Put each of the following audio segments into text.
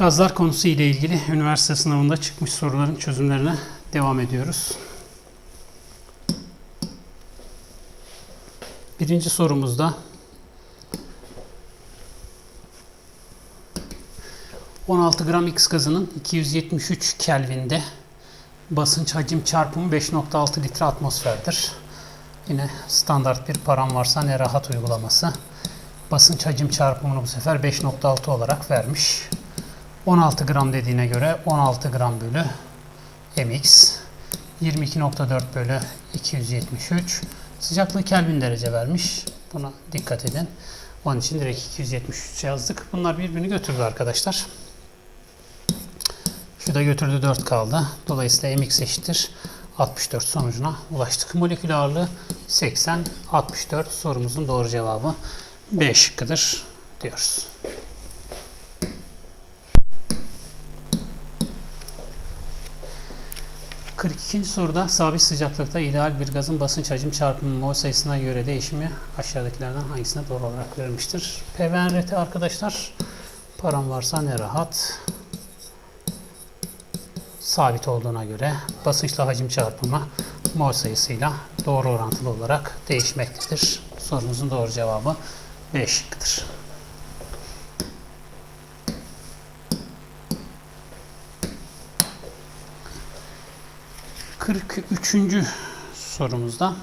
Gazlar konusu ile ilgili üniversite sınavında çıkmış soruların çözümlerine devam ediyoruz. Birinci sorumuzda 16 gram X gazının 273 Kelvin'de basınç hacim çarpımı 5.6 litre atmosferdir. Yine standart bir param ne rahat uygulaması. Basınç hacim çarpımını bu sefer 5.6 olarak vermiş. 16 gram dediğine göre 16 gram bölü mx 22.4 bölü 273 sıcaklığı Kelvin derece vermiş. Buna dikkat edin. Onun için direkt 273 yazdık. Bunlar birbirini götürdü arkadaşlar. Şu da götürdü 4 kaldı. Dolayısıyla mx eşittir 64 sonucuna ulaştık. Molekül ağırlığı 80 64 sorumuzun doğru cevabı B şıkkıdır diyoruz. İkinci soruda sabit sıcaklıkta ideal bir gazın basınç hacim çarpımı mol sayısına göre değişimi aşağıdakilerden hangisine doğru olarak verilmiştir? PVNRT arkadaşlar param varsa ne rahat sabit olduğuna göre basınçla hacim çarpımı mol sayısıyla doğru orantılı olarak değişmektedir. Sorumuzun doğru cevabı B şıkkıdır. 43. sorumuzda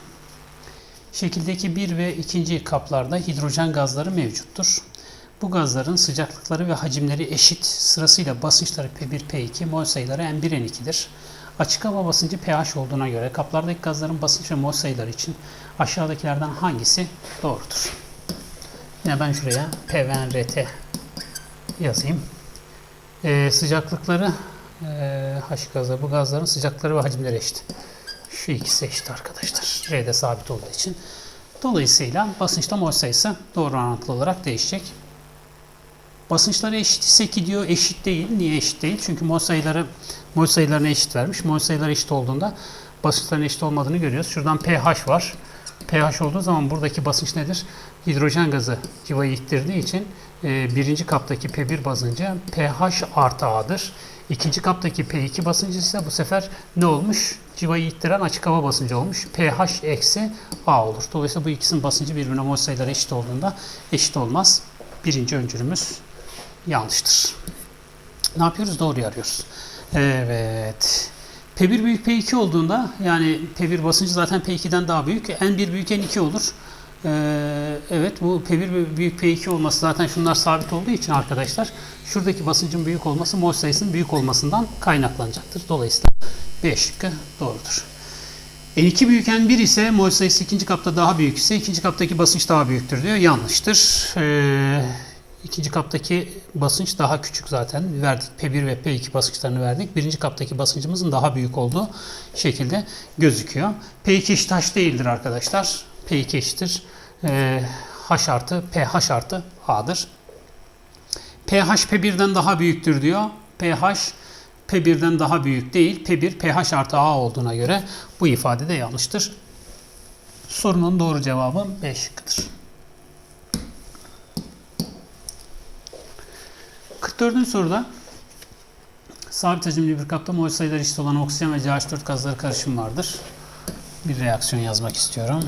şekildeki bir ve ikinci kaplarda hidrojen gazları mevcuttur. Bu gazların sıcaklıkları ve hacimleri eşit. Sırasıyla basınçları P1, P2, mol sayıları N1, N2'dir. Açık hava basıncı pH olduğuna göre kaplardaki gazların basınç ve mol sayıları için aşağıdakilerden hangisi doğrudur? Yine ben şuraya PVNRT yazayım. Ee, sıcaklıkları H gazı bu gazların sıcaklıkları ve hacimleri eşit. Şu ikisi eşit arkadaşlar. R'de sabit olduğu için. Dolayısıyla basınçla mol sayısı doğru orantılı olarak değişecek. Basınçları eşit ise gidiyor eşit değil. Niye eşit değil? Çünkü mol sayıları mol sayılarına eşit vermiş. Mol sayıları eşit olduğunda basınçların eşit olmadığını görüyoruz. Şuradan pH var. pH olduğu zaman buradaki basınç nedir? Hidrojen gazı civayı ittirdiği için e, birinci kaptaki P1 basıncı pH artı A'dır. İkinci kaptaki P2 basıncı ise bu sefer ne olmuş? Civayı ittiren açık hava basıncı olmuş. pH eksi A olur. Dolayısıyla bu ikisinin basıncı birbirine mol sayıları eşit olduğunda eşit olmaz. Birinci öncülümüz yanlıştır. Ne yapıyoruz? Doğruyu arıyoruz. Evet. P1 büyük P2 olduğunda yani P1 basıncı zaten P2'den daha büyük. N1 büyük N2 olur. Ee, evet bu P1 büyük P2 olması zaten şunlar sabit olduğu için arkadaşlar şuradaki basıncın büyük olması mol sayısının büyük olmasından kaynaklanacaktır. Dolayısıyla B şıkkı doğrudur. N2 büyük N1 ise mol sayısı ikinci kapta daha büyük ise ikinci kaptaki basınç daha büyüktür diyor. Yanlıştır. Ee, ikinci kaptaki basınç daha küçük zaten. Verdik P1 ve P2 basınçlarını verdik. Birinci kaptaki basıncımızın daha büyük olduğu şekilde gözüküyor. P2 eşit H değildir arkadaşlar. P2 eşittir. E, H artı pH artı A'dır. pH P1'den daha büyüktür diyor. pH P1'den daha büyük değil. P1 pH artı A olduğuna göre bu ifade de yanlıştır. Sorunun doğru cevabı B şıkkıdır. 44. soruda sabit hacimli bir kapta mol sayıları eşit olan oksijen ve CH4 gazları karışım vardır. Bir reaksiyon yazmak istiyorum.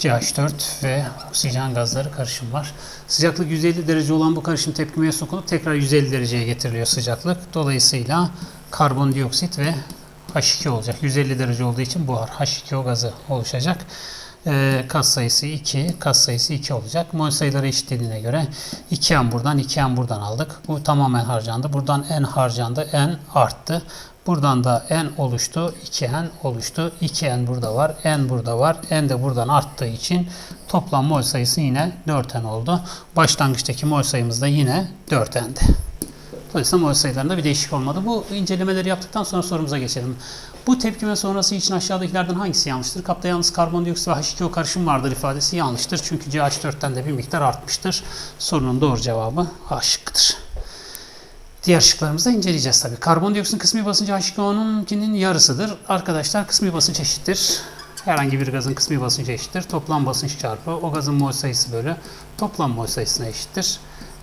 CH4 ve oksijen gazları karışım var. Sıcaklık 150 derece olan bu karışım tepkimeye sokulup tekrar 150 dereceye getiriliyor sıcaklık. Dolayısıyla karbondioksit ve H2 olacak. 150 derece olduğu için buhar H2O gazı oluşacak. E, kas sayısı 2, kas sayısı 2 olacak. Mol sayıları eşitlediğine göre 2n buradan 2n buradan aldık. Bu tamamen harcandı. Buradan n harcandı. n arttı. Buradan da n oluştu. 2n oluştu. 2n burada var. n burada var. n de buradan arttığı için toplam mol sayısı yine 4n oldu. Başlangıçtaki mol sayımız da yine 4n'di. Dolayısıyla mol sayılarında bir değişik olmadı. Bu incelemeleri yaptıktan sonra sorumuza geçelim. Bu tepkime sonrası için aşağıdakilerden hangisi yanlıştır? Kapta yalnız karbondioksit ve H2O karışım vardır ifadesi yanlıştır. Çünkü CH4'ten de bir miktar artmıştır. Sorunun doğru cevabı A şıkkıdır. Diğer şıklarımızı da inceleyeceğiz tabi. Karbondioksitin kısmi basıncı H2O'nunkinin yarısıdır. Arkadaşlar kısmi basınç eşittir. Herhangi bir gazın kısmi basıncı eşittir. Toplam basınç çarpı o gazın mol sayısı bölü toplam mol sayısına eşittir.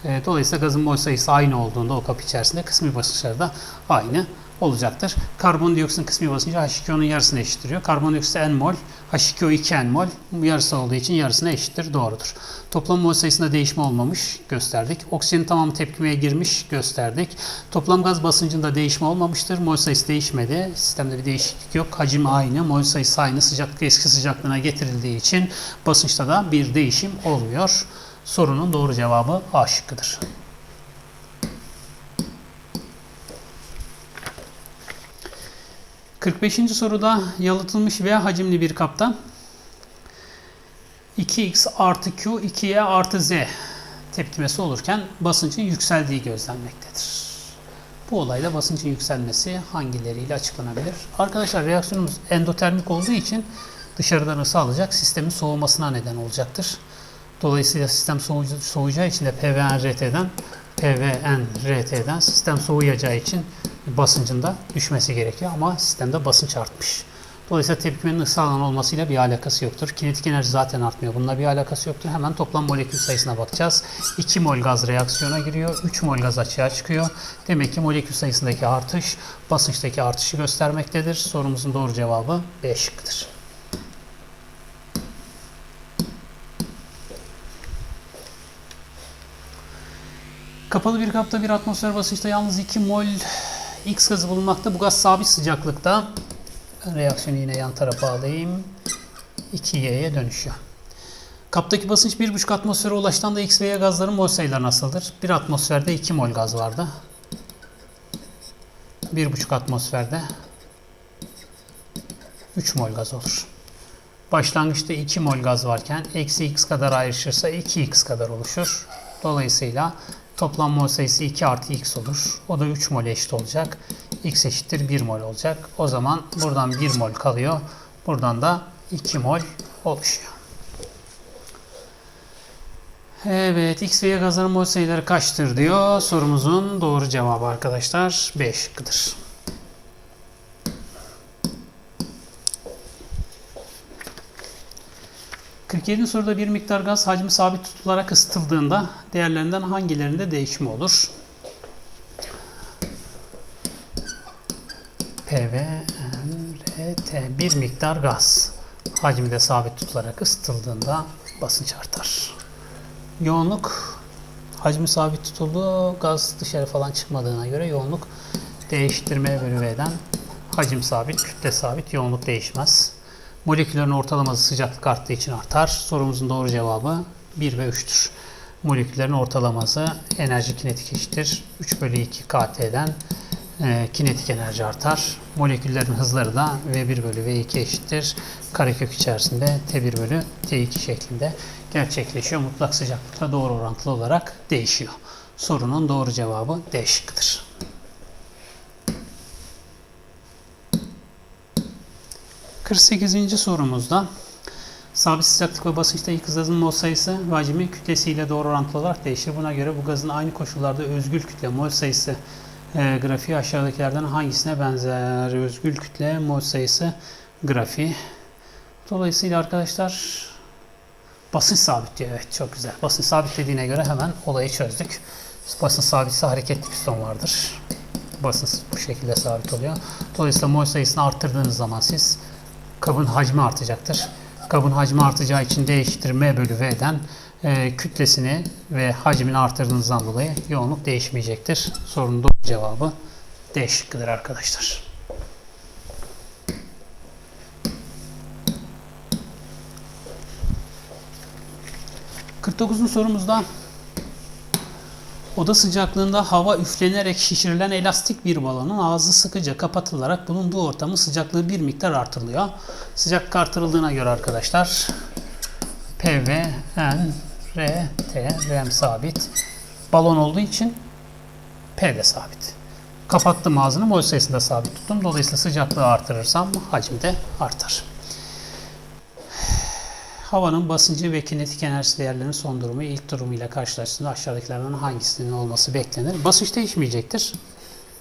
E, dolayısıyla gazın mol sayısı aynı olduğunda o kapı içerisinde kısmi basınçları da aynı olacaktır. Karbondioksitin kısmi basıncı H2O'nun yarısına eşittiriyor. Karbondioksit n mol, H2O 2 n mol. Yarısı olduğu için yarısına eşittir. Doğrudur. Toplam mol sayısında değişme olmamış gösterdik. Oksijenin tamamı tepkimeye girmiş gösterdik. Toplam gaz basıncında değişme olmamıştır. Mol sayısı değişmedi. Sistemde bir değişiklik yok. Hacim aynı. Mol sayısı aynı. Sıcaklık eski sıcaklığına getirildiği için basınçta da bir değişim olmuyor. Sorunun doğru cevabı A şıkkıdır. ...45. soruda yalıtılmış V hacimli bir kapta 2x artı q 2y artı z tepkimesi olurken basıncın yükseldiği gözlenmektedir. Bu olayda basıncın yükselmesi hangileriyle açıklanabilir? Arkadaşlar reaksiyonumuz endotermik olduğu için dışarıdan ısı alacak, sistemin soğumasına neden olacaktır. Dolayısıyla sistem soğucu, soğuyacağı için de PVN-RT'den PVN-RT'den sistem soğuyacağı için basıncında düşmesi gerekiyor ama sistemde basınç artmış. Dolayısıyla tepkimenin ısı alan olmasıyla bir alakası yoktur. Kinetik enerji zaten artmıyor. Bununla bir alakası yoktur. Hemen toplam molekül sayısına bakacağız. 2 mol gaz reaksiyona giriyor. 3 mol gaz açığa çıkıyor. Demek ki molekül sayısındaki artış basınçtaki artışı göstermektedir. Sorumuzun doğru cevabı B şıkkıdır. Kapalı bir kapta bir atmosfer basınçta yalnız 2 mol X gazı bulunmakta. Bu gaz sabit sıcaklıkta. Reaksiyonu yine yan tarafa alayım. 2Y'ye dönüşüyor. Kaptaki basınç 1,5 atmosfere ulaştığında X ve Y gazların mol sayıları nasıldır? 1 atmosferde 2 mol gaz vardı. 1,5 atmosferde 3 mol gaz olur. Başlangıçta 2 mol gaz varken eksi x kadar ayrışırsa 2x kadar oluşur. Dolayısıyla toplam mol sayısı 2 artı x olur. O da 3 mol eşit olacak. x eşittir 1 mol olacak. O zaman buradan 1 mol kalıyor. Buradan da 2 mol oluşuyor. Evet, X ve Y gazların mol sayıları kaçtır diyor. Sorumuzun doğru cevabı arkadaşlar B şıkkıdır. ...47. soruda bir miktar gaz hacmi sabit tutularak ısıtıldığında... ...değerlerinden hangilerinde değişme olur? PV, RT bir miktar gaz hacmi de sabit tutularak ısıtıldığında basınç artar. Yoğunluk hacmi sabit tutuldu. Gaz dışarı falan çıkmadığına göre yoğunluk değiştirme bölü V'den hacim sabit, kütle sabit, yoğunluk değişmez. Moleküllerin ortalaması sıcaklık arttığı için artar. Sorumuzun doğru cevabı 1 ve 3'tür. Moleküllerin ortalaması enerji kinetik eşittir. 3 bölü 2 KT'den e, kinetik enerji artar. Moleküllerin hızları da V1 bölü V2 eşittir. Karekök içerisinde T1 bölü T2 şeklinde gerçekleşiyor. Mutlak sıcaklıkla doğru orantılı olarak değişiyor. Sorunun doğru cevabı D şıkkıdır. ...48. sorumuzda... ...sabit sıcaklık ve basınçta ilk gazın mol sayısı... ...ve hacmi kütlesiyle doğru orantılı olarak değişir. Buna göre bu gazın aynı koşullarda özgül kütle mol sayısı... E, grafiği aşağıdakilerden hangisine benzer? Özgül kütle mol sayısı grafiği. Dolayısıyla arkadaşlar basınç sabit diyor. Evet çok güzel. Basınç sabit dediğine göre hemen olayı çözdük. Basınç sabitse hareketli piston vardır. Basınç bu şekilde sabit oluyor. Dolayısıyla mol sayısını arttırdığınız zaman siz kabın hacmi artacaktır. Kabın hacmi artacağı için D eşittir M bölü V'den e, kütlesini ve hacmini artırdığınızdan dolayı yoğunluk değişmeyecektir. Sorunun doğru cevabı D şıkkıdır arkadaşlar. ...49. sorumuzda... ...oda sıcaklığında hava üflenerek şişirilen elastik bir balonun ağzı sıkıca kapatılarak... ...bulunduğu ortamın sıcaklığı bir miktar artırılıyor. Sıcaklık artırıldığına göre arkadaşlar... PV, N, R, T, R'm sabit. Balon olduğu için P de sabit. Kapattım ağzını, mol sayısını da sabit tuttum. Dolayısıyla sıcaklığı artırırsam hacim de artar. Havanın basıncı ve kinetik enerji değerlerinin son durumu ilk durumu ile karşılaştığında aşağıdakilerden hangisinin olması beklenir? Basınç değişmeyecektir.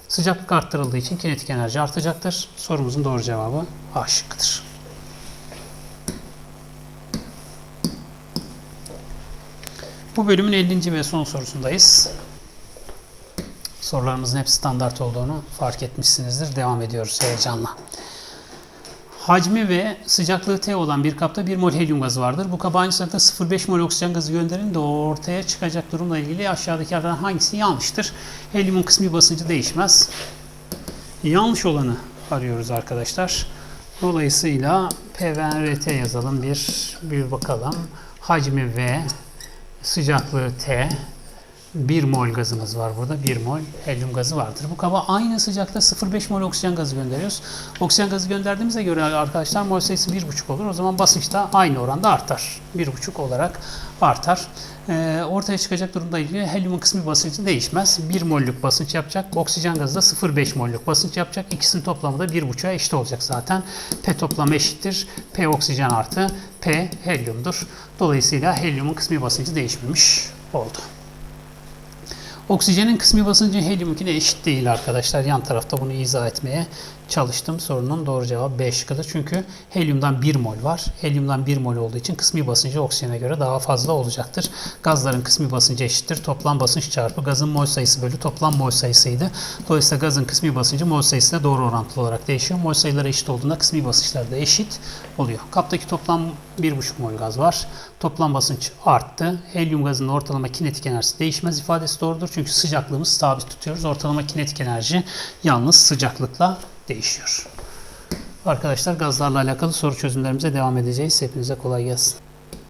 Sıcaklık arttırıldığı için kinetik enerji artacaktır. Sorumuzun doğru cevabı A şıkkıdır. Bu bölümün 50. ve son sorusundayız. Sorularımızın hep standart olduğunu fark etmişsinizdir. Devam ediyoruz heyecanla. Hacmi ve sıcaklığı T olan bir kapta 1 mol helyum gazı vardır. Bu kaba aynı sıcaklıkta 0,5 mol oksijen gazı gönderin de ortaya çıkacak durumla ilgili aşağıdakilerden hangisi yanlıştır? Helyumun kısmi basıncı değişmez. Yanlış olanı arıyoruz arkadaşlar. Dolayısıyla P ve RT yazalım bir bir bakalım. Hacmi V, sıcaklığı T, 1 mol gazımız var burada. 1 mol helyum gazı vardır. Bu kaba aynı sıcakta 0,5 mol oksijen gazı gönderiyoruz. Oksijen gazı gönderdiğimize göre arkadaşlar mol sayısı 1,5 olur. O zaman basınç aynı oranda artar. 1,5 olarak artar. Ee, ortaya çıkacak durumda ilgili helyumun kısmi basıncı değişmez. 1 mollük basınç yapacak. Oksijen gazı da 0,5 mollük basınç yapacak. İkisinin toplamı da 1,5'a eşit olacak zaten. P toplamı eşittir. P oksijen artı P helyumdur. Dolayısıyla helyumun kısmi basıncı değişmemiş oldu. Oksijenin kısmi basıncı helyumunkine eşit değil arkadaşlar. Yan tarafta bunu izah etmeye çalıştım. Sorunun doğru cevabı B şıkkıdır. Çünkü helyumdan 1 mol var. Helyumdan 1 mol olduğu için kısmi basıncı oksijene göre daha fazla olacaktır. Gazların kısmi basıncı eşittir. Toplam basınç çarpı gazın mol sayısı bölü toplam mol sayısıydı. Dolayısıyla gazın kısmi basıncı mol sayısına doğru orantılı olarak değişiyor. Mol sayıları eşit olduğunda kısmi basınçlar da eşit oluyor. Kaptaki toplam 1,5 mol gaz var. Toplam basınç arttı. Helyum gazının ortalama kinetik enerjisi değişmez ifadesi doğrudur. Çünkü sıcaklığımız sabit tutuyoruz. Ortalama kinetik enerji yalnız sıcaklıkla değişiyor. Arkadaşlar gazlarla alakalı soru çözümlerimize devam edeceğiz. Hepinize kolay gelsin.